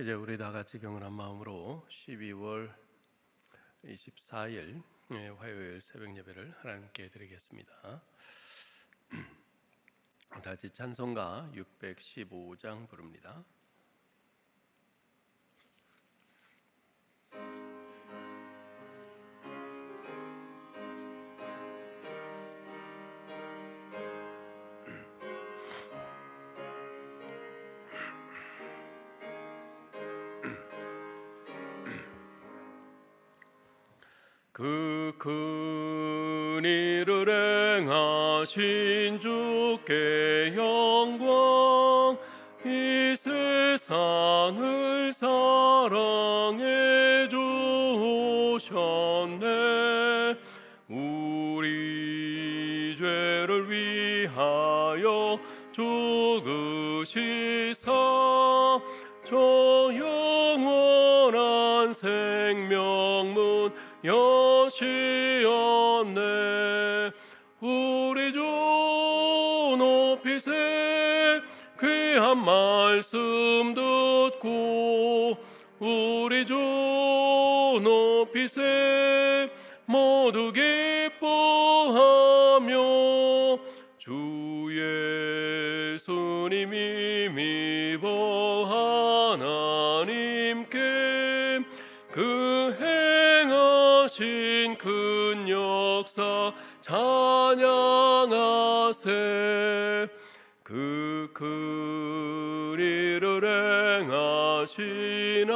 이제 우리 다 같이 경건한 마음으로 12월 24일 예, 화요일 새벽 예배를 하나님께 드리겠습니다. 다시 찬송가 615장 부릅니다. 그 큰 일을 행하신 주께 귀한 말씀 듣고 우리 주 높이세 모두 기뻐하며 주 예수님이 미워 하나님께 그 행하신 큰 역사 찬양하세 신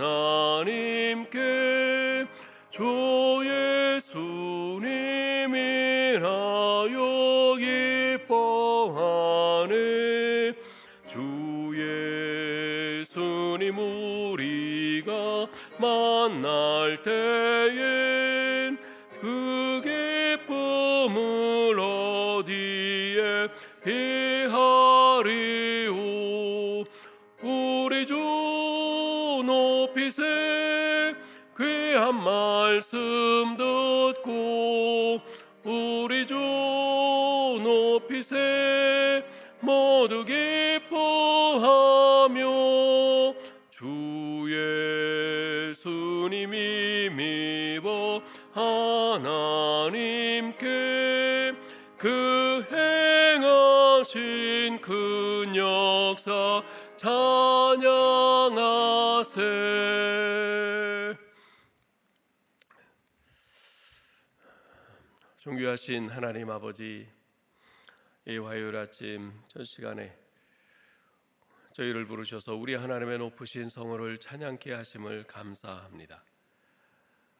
하나님께 주 예수님이라여 기뻐하네. 주 예수님 우리가 만날 때엔 하신 큰 역사 찬양하세 존귀하신 하나님 아버지 이 화요일 아침 첫 시간에 저희를 부르셔서 우리 하나님의 높으신 성호를 찬양케 하심을 감사합니다.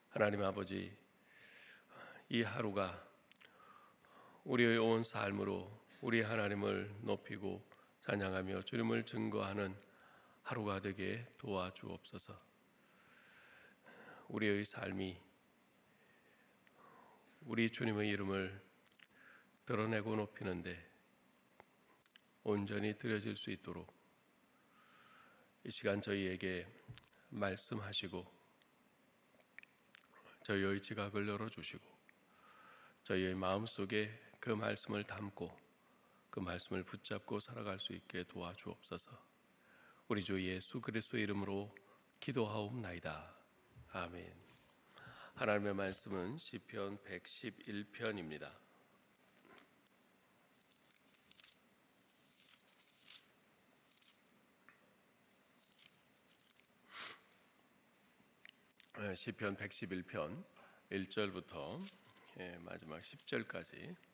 하나님 아버지 이 하루가 우리의 온 삶으로 우리 하나님을 높이고 찬양하며 주님을 증거하는 하루가 되게 도와주옵소서. 우리의 삶이 우리 주님의 이름을 드러내고 높이는데 온전히 드려질 수 있도록 이 시간 저희에게 말씀하시고 저희의 지각을 열어주시고 저희의 마음속에 그 말씀을 담고 그 말씀을 붙잡고 살아갈 수 있게 도와주옵소서. 우리 주 예수 그리스도 이름으로 기도하옵나이다. 아멘. 하나님의 말씀은 시편 111편입니다. 시편 111편 1절부터 예, 마지막 10절까지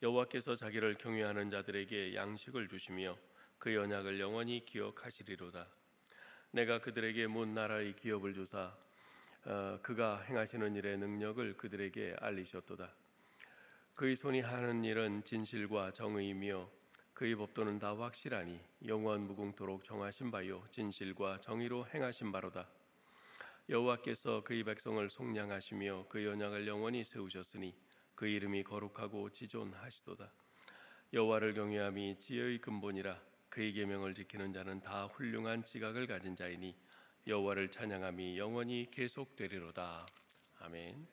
여호와께서 자기를 경외하는 자들에게 양식을 주시며 그 언약을 영원히 기억하시리로다. 내가 그들에게 문 나라의 기업을 주사 어, 그가 행하시는 일의 능력을 그들에게 알리셨도다. 그의 손이 하는 일은 진실과 정의이며 그의 법도는 다 확실하니 영원 무궁토록 정하신 바요 진실과 정의로 행하신 바로다. 여호와께서 그의 백성을 속량하시며 그 연약을 영원히 세우셨으니 그 이름이 거룩하고 지존하시도다. 여호와를 경외함이 지혜의 근본이라 그의 계명을 지키는 자는 다 훌륭한 지각을 가진 자이니 여호와를 찬양함이 영원히 계속되리로다. 아멘.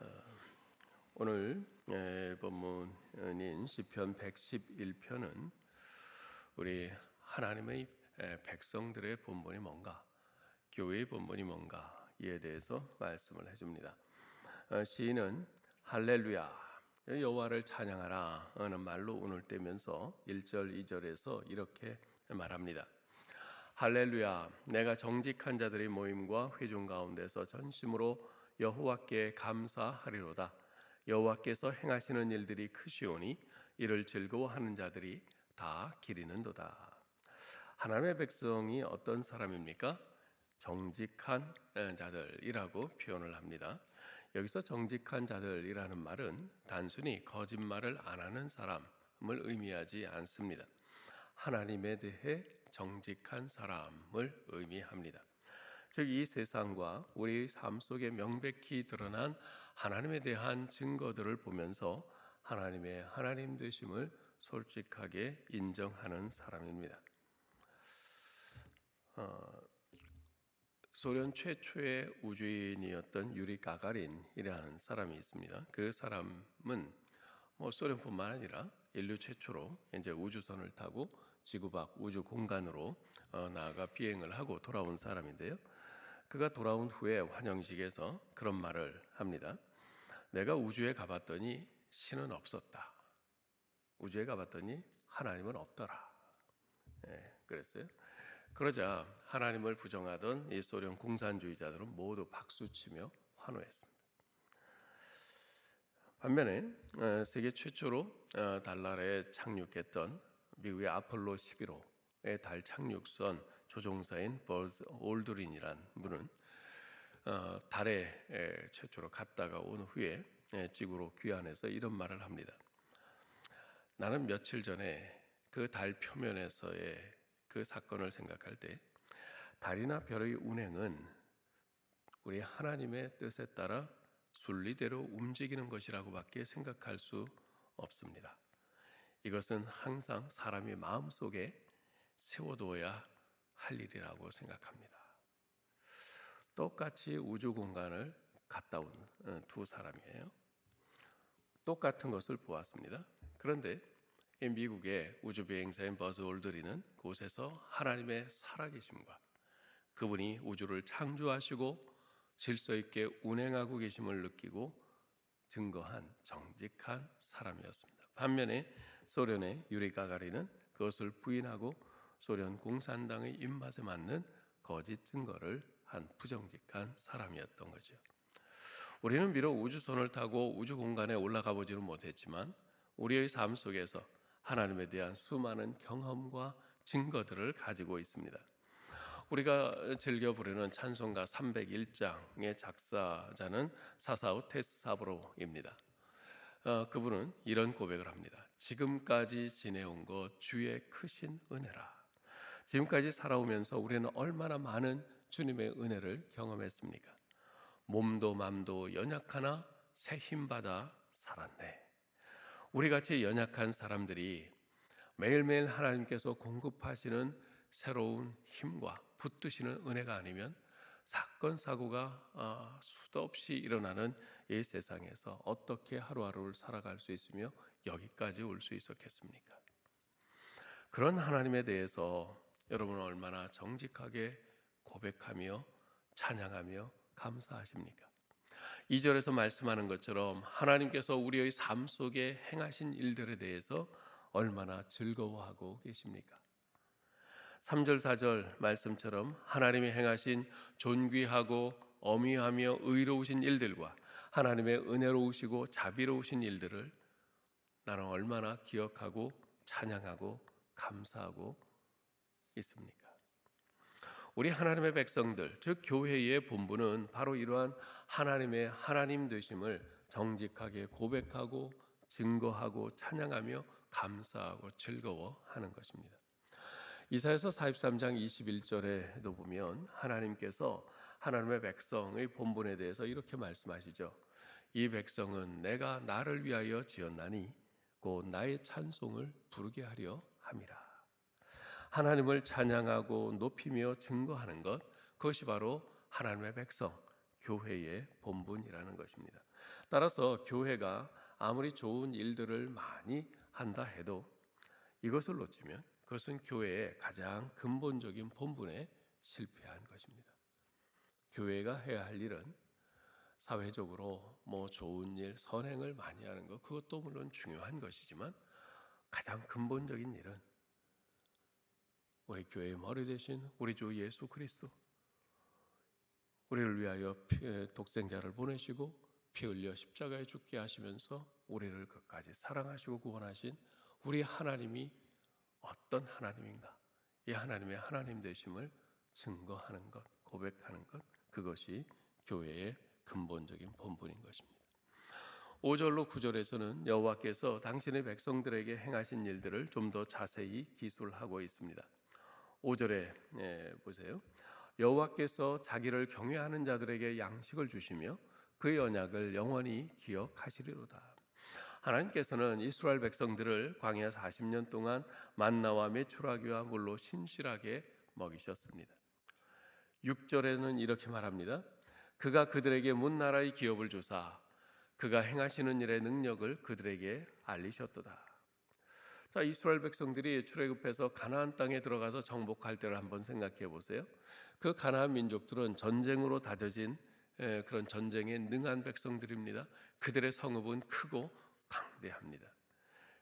어, 오늘 예, 본문인 시편 111편은 우리 하나님의 예, 백성들의 본분이 뭔가, 교회의 본분이 뭔가 이에 대해서 말씀을 해줍니다. 어, 시인은 할렐루야 여호와를 찬양하라 하는 말로 운을 떼면서 1절 2절에서 이렇게 말합니다. 할렐루야 내가 정직한 자들의 모임과 회중 가운데서 전심으로 여호와께 감사하리로다. 여호와께서 행하시는 일들이 크시오니 이를 즐거워하는 자들이 다 기리는도다. 하나님의 백성이 어떤 사람입니까? 정직한 자들이라고 표현을 합니다. 여기서 정직한 자들이라는 말은 단순히 거짓말을 안 하는 사람을 의미하지 않습니다. 하나님에 대해 정직한 사람을 의미합니다. 즉 이 세상과 우리 삶 속에 명백히 드러난 하나님에 대한 증거들을 보면서 하나님의 하나님 되심을 솔직하게 인정하는 사람입니다. 어, 소련 최초의 우주인이었던 유리 가가린이라는 사람이 있습니다. 그 사람은 뭐 소련뿐만 아니라 인류 최초로 이제 우주선을 타고 지구 밖 우주 공간으로 어, 나아가 비행을 하고 돌아온 사람인데요. 그가 돌아온 후에 환영식에서 그런 말을 합니다. 내가 우주에 가봤더니 신은 없었다. 우주에 가봤더니 하나님은 없더라. 예, 그랬어요. 그러자 하나님을 부정하던 이 소련 공산주의자들은 모두 박수치며 환호했습니다. 반면에 어, 세계 최초로 어, 달날에 착륙했던 미국의 아폴로 11호의 달 착륙선 조종사인 버즈 올드린이란 분은 어, 달에 최초로 갔다가 온 후에 지구로 귀환해서 이런 말을 합니다. 나는 며칠 전에 그 달 표면에서의 그 사건을 생각할 때 달이나 별의 운행은 우리 하나님의 뜻에 따라 순리대로 움직이는 것이라고밖에 생각할 수 없습니다. 이것은 항상 사람의 마음 속에 세워두어야 할 일이라고 생각합니다. 똑같이 우주 공간을 갔다 온두 어, 사람이에요. 똑같은 것을 보았습니다. 그런데 미국의 우주 비행사인 버즈 올드리는 곳에서 하나님의 살아계심과 그분이 우주를 창조하시고 질서 있게 운행하고 계심을 느끼고 증거한 정직한 사람이었습니다. 반면에 소련의 유리 가가리는 그것을 부인하고 소련 공산당의 입맛에 맞는 거짓 증거를 한 부정직한 사람이었던 거죠. 우리는 비록 우주선을 타고 우주 공간에 올라가 보지는 못했지만 우리의 삶 속에서 하나님에 대한 수많은 경험과 증거들을 가지고 있습니다. 우리가 즐겨 부르는 찬송가 301장의 작사자는 사사우 테스사브로입니다. 어, 그분은 이런 고백을 합니다. 지금까지 지내온 것 주의 크신 은혜라. 지금까지 살아오면서 우리는 얼마나 많은 주님의 은혜를 경험했습니까? 몸도 맘도 연약하나 새 힘 받아 살았네. 우리 같이 연약한 사람들이 매일매일 하나님께서 공급하시는 새로운 힘과 붙드시는 은혜가 아니면 사건 사고가 아, 수도 없이 일어나는 이 세상에서 어떻게 하루하루를 살아갈 수 있으며 여기까지 올 수 있었겠습니까? 그런 하나님에 대해서 여러분은 얼마나 정직하게 고백하며 찬양하며 감사하십니까? 2절에서 말씀하는 것처럼 하나님께서 우리의 삶 속에 행하신 일들에 대해서 얼마나 즐거워하고 계십니까? 3절 4절 말씀처럼 하나님이 행하신 존귀하고 어미하며 의로우신 일들과 하나님의 은혜로우시고 자비로우신 일들을 나는 얼마나 기억하고 찬양하고 감사하고 있습니까? 우리 하나님의 백성들, 즉 교회의 본분은 바로 이러한 하나님의 하나님 되심을 정직하게 고백하고 증거하고 찬양하며 감사하고 즐거워하는 것입니다. 이사야서 43장 21절에도 보면 하나님께서 하나님의 백성의 본분에 대해서 이렇게 말씀하시죠. 이 백성은 내가 나를 위하여 지었나니 곧 나의 찬송을 부르게 하려 함이라. 하나님을 찬양하고 높이며 증거하는 것 그것이 바로 하나님의 백성 교회의 본분이라는 것입니다. 따라서 교회가 아무리 좋은 일들을 많이 한다 해도 이것을 놓치면 그것은 교회의 가장 근본적인 본분에 실패한 것입니다. 교회가 해야 할 일은 사회적으로 뭐 좋은 일, 선행을 많이 하는 것 그것도 물론 중요한 것이지만 가장 근본적인 일은 우리 교회의 머리 대신 우리 주 예수 그리스도 우리를 위하여 독생자를 보내시고 피 흘려 십자가에 죽게 하시면서 우리를 끝까지 사랑하시고 구원하신 우리 하나님이 어떤 하나님인가? 이 하나님의 하나님 되심을 증거하는 것, 고백하는 것, 그것이 교회의 근본적인 본분인 것입니다. 5절로 9절에서는 여호와께서 당신의 백성들에게 행하신 일들을 좀 더 자세히 기술하고 있습니다. 5절에 예, 보세요. 여호와께서 자기를 경외하는 자들에게 양식을 주시며 그의 언약을 영원히 기억하시리로다. 하나님께서는 이스라엘 백성들을 광야 40년 동안 만나와 메추라기와 물로 신실하게 먹이셨습니다. 6절에는 이렇게 말합니다. 그가 그들에게 문 나라의 기업을 주사 그가 행하시는 일의 능력을 그들에게 알리셨도다. 자, 이스라엘 백성들이 출애굽해서 가나안 땅에 들어가서 정복할 때를 한번 생각해 보세요. 그 가나안 민족들은 전쟁으로 다져진 그런 전쟁에 능한 백성들입니다. 그들의 성읍은 크고 강대합니다.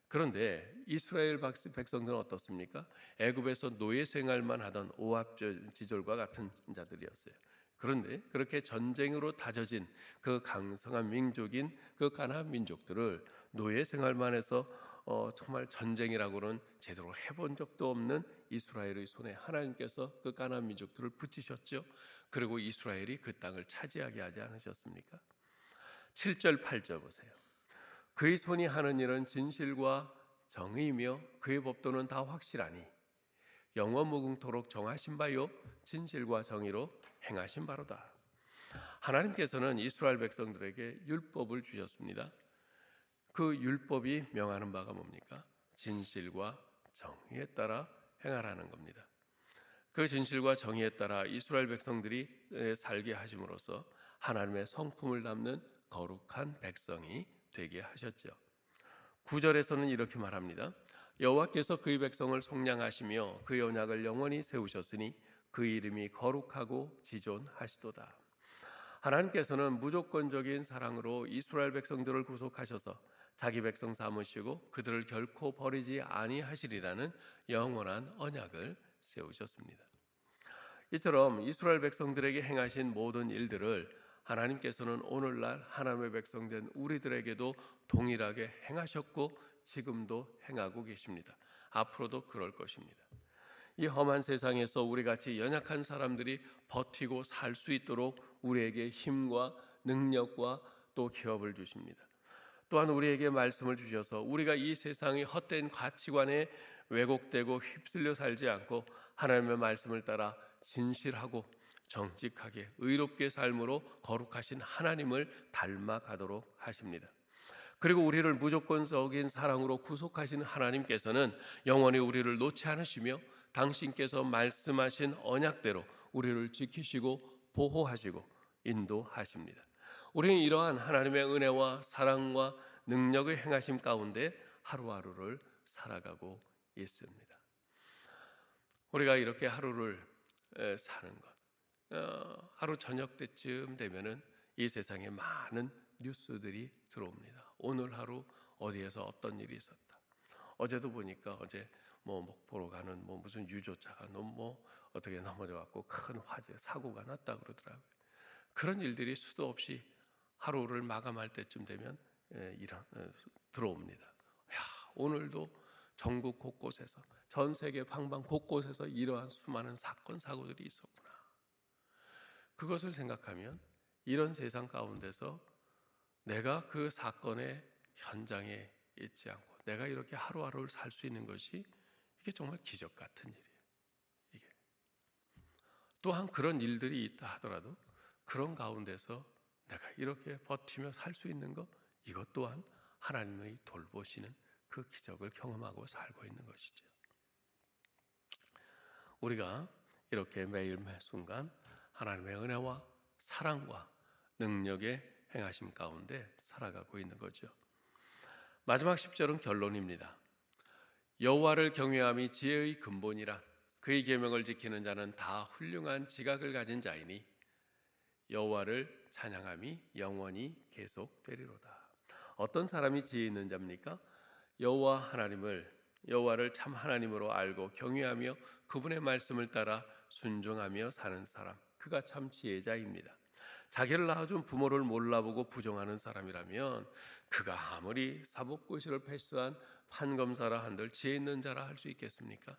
그런데 이스라엘 백성들은 어떻습니까? 애굽에서 노예 생활만 하던 오합 지졸과 같은 자들이었어요. 그런데 그렇게 전쟁으로 다져진 그 강성한 민족인 그 가나안 민족들을 노예 생활만 해서 어, 정말 전쟁이라고는 제대로 해본 적도 없는 이스라엘의 손에 하나님께서 그 가나안 민족들을 붙이셨죠. 그리고 이스라엘이 그 땅을 차지하게 하지 않으셨습니까? 7절 8절 보세요. 그의 손이 하는 일은 진실과 정의이며 그의 법도는 다 확실하니 영원 무궁토록 정하신 바요 진실과 정의로 행하신 바로다. 하나님께서는 이스라엘 백성들에게 율법을 주셨습니다. 그 율법이 명하는 바가 뭡니까? 진실과 정의에 따라 행하라는 겁니다. 그 진실과 정의에 따라 이스라엘 백성들이 살게 하심으로써 하나님의 성품을 담는 거룩한 백성이 되게 하셨죠. 9절에서는 이렇게 말합니다. 여호와께서 그의 백성을 속량하시며 그의 언약을 영원히 세우셨으니 그 이름이 거룩하고 지존하시도다. 하나님께서는 무조건적인 사랑으로 이스라엘 백성들을 구속하셔서 자기 백성 삼으시고 그들을 결코 버리지 아니하시리라는 영원한 언약을 세우셨습니다. 이처럼 이스라엘 백성들에게 행하신 모든 일들을 하나님께서는 오늘날 하나님의 백성된 우리들에게도 동일하게 행하셨고 지금도 행하고 계십니다. 앞으로도 그럴 것입니다. 이 험한 세상에서 우리 같이 연약한 사람들이 버티고 살 수 있도록 우리에게 힘과 능력과 또 기업을 주십니다. 또한 우리에게 말씀을 주셔서 우리가 이 세상의 헛된 가치관에 왜곡되고 휩쓸려 살지 않고 하나님의 말씀을 따라 진실하고 정직하게 의롭게 삶으로 거룩하신 하나님을 닮아가도록 하십니다. 그리고 우리를 무조건적인 사랑으로 구속하신 하나님께서는 영원히 우리를 놓지 않으시며 당신께서 말씀하신 언약대로 우리를 지키시고 보호하시고 인도하십니다. 우리는 이러한 하나님의 은혜와 사랑과 능력의 행하심 가운데 하루하루를 살아가고 있습니다. 우리가 이렇게 하루를 사는 것, 어, 하루 저녁 때쯤 되면은 이 세상에 많은 뉴스들이 들어옵니다. 오늘 하루 어디에서 어떤 일이 있었다. 어제도 보니까 어제 뭐 목포로 가는 뭐 무슨 유조차가 너무 뭐 어떻게 넘어져 갖고 큰 화재 사고가 났다 그러더라고요. 그런 일들이 수도 없이 하루를 마감할 때쯤 되면 일어, 들어옵니다. 야, 오늘도 전국 곳곳에서 전 세계 방방 곳곳에서 이러한 수많은 사건 사고들이 있었구나. 그것을 생각하면 이런 세상 가운데서 내가 그 사건의 현장에 있지 않고 내가 이렇게 하루하루를 살 수 있는 것이 이게 정말 기적 같은 일이에요. 또한 그런 일들이 있다 하더라도 그런 가운데서 내가 이렇게 버티며 살 수 있는 것 이것 또한 하나님의 돌보시는 그 기적을 경험하고 살고 있는 것이죠. 우리가 이렇게 매일 매 순간 하나님의 은혜와 사랑과 능력의 행하심 가운데 살아가고 있는 거죠. 마지막 10절은 결론입니다. 여호와를 경외함이 지혜의 근본이라 그의 계명을 지키는 자는 다 훌륭한 지각을 가진 자이니 여호와를 찬양함이 영원히 계속되리로다. 어떤 사람이 지혜 있는 자입니까? 여호와 하나님을 여호와를 참 하나님으로 알고 경외하며 그분의 말씀을 따라 순종하며 사는 사람 그가 참 지혜자입니다. 자기를 낳아준 부모를 몰라보고 부정하는 사람이라면 그가 아무리 사법고시를 패스한 판검사라 한들 지혜 있는 자라 할 수 있겠습니까?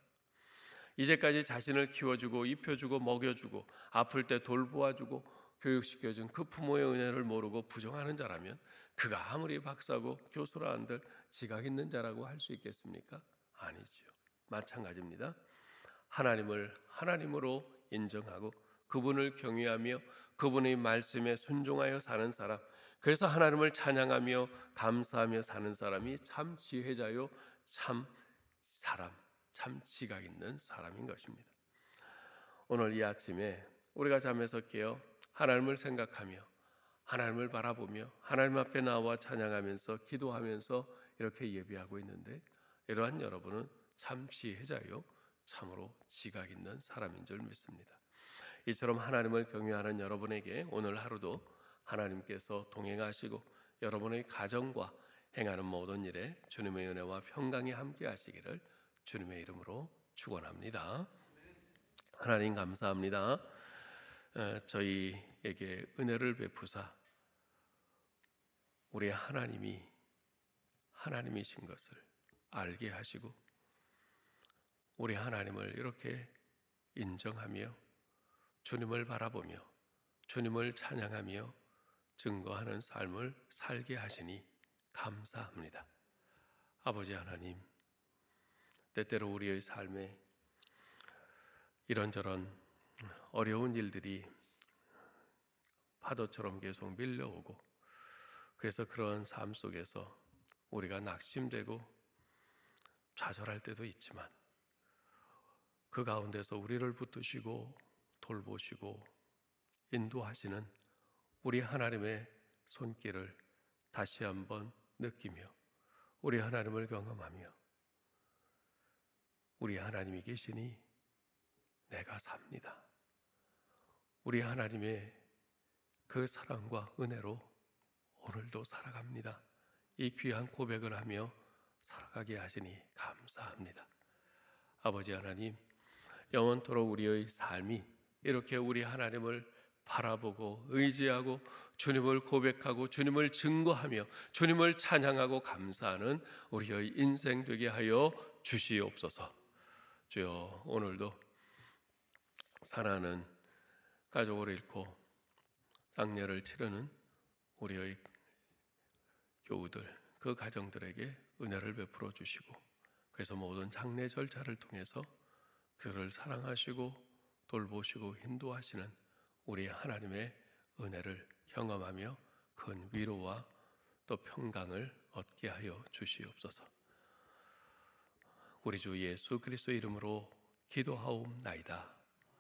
이제까지 자신을 키워주고 입혀주고 먹여주고 아플 때 돌보아주고 교육시켜준 그 부모의 은혜를 모르고 부정하는 자라면 그가 아무리 박사고 교수라 한들 지각 있는 자라고 할 수 있겠습니까? 아니지요. 마찬가지입니다. 하나님을 하나님으로 인정하고 그분을 경외하며 그분의 말씀에 순종하여 사는 사람, 그래서 하나님을 찬양하며 감사하며 사는 사람이 참 지혜자요, 참 사람, 참 지각 있는 사람인 것입니다. 오늘 이 아침에 우리가 잠에서 깨어 하나님을 생각하며 하나님을 바라보며 하나님 앞에 나와 찬양하면서 기도하면서 이렇게 예배하고 있는데 이러한 여러분은 참 지혜자요 참으로 지각 있는 사람인 줄 믿습니다. 이처럼 하나님을 경외하는 여러분에게 오늘 하루도 하나님께서 동행하시고 여러분의 가정과 행하는 모든 일에 주님의 은혜와 평강이 함께 하시기를 주님의 이름으로 축원합니다. 하나님 감사합니다. 저희에게 은혜를 베푸사 우리 하나님이 하나님이신 것을 알게 하시고 우리 하나님을 이렇게 인정하며 주님을 바라보며 주님을 찬양하며 증거하는 삶을 살게 하시니 감사합니다. 아버지 하나님, 때때로 우리의 삶에 이런저런 어려운 일들이 파도처럼 계속 밀려오고 그래서 그런 삶 속에서 우리가 낙심되고 좌절할 때도 있지만 그 가운데서 우리를 붙드시고 돌보시고 인도하시는 우리 하나님의 손길을 다시 한번 느끼며 우리 하나님을 경험하며 우리 하나님이 계시니 내가 삽니다. 우리 하나님의 그 사랑과 은혜로 오늘도 살아갑니다. 이 귀한 고백을 하며 살아가게 하시니 감사합니다. 아버지 하나님, 영원토록 우리의 삶이 이렇게 우리 하나님을 바라보고 의지하고 주님을 고백하고 주님을 증거하며 주님을 찬양하고 감사하는 우리의 인생 되게 하여 주시옵소서. 주여 오늘도 사랑하는 가족을 잃고 장례를 치르는 우리의 교우들 그 가정들에게 은혜를 베풀어 주시고 그래서 모든 장례 절차를 통해서 그를 사랑하시고 돌보시고 인도하시는 우리 하나님의 은혜를 경험하며 큰 위로와 또 평강을 얻게 하여 주시옵소서. 우리 주 예수 그리스도 이름으로 기도하옵나이다.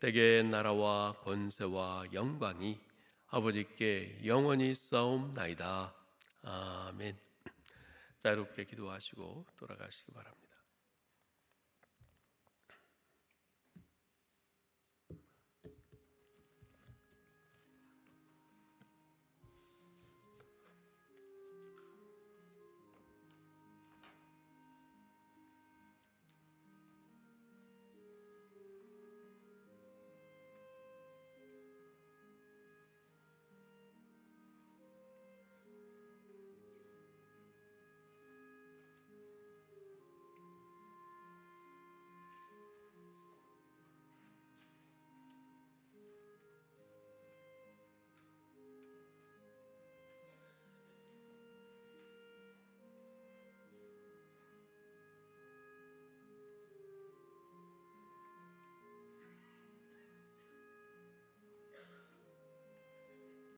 때게 나라와 권세와 영광이 아버지께 영원히 싸움나이다. 아멘. 자유롭게 기도하시고 돌아가시기 바랍니다.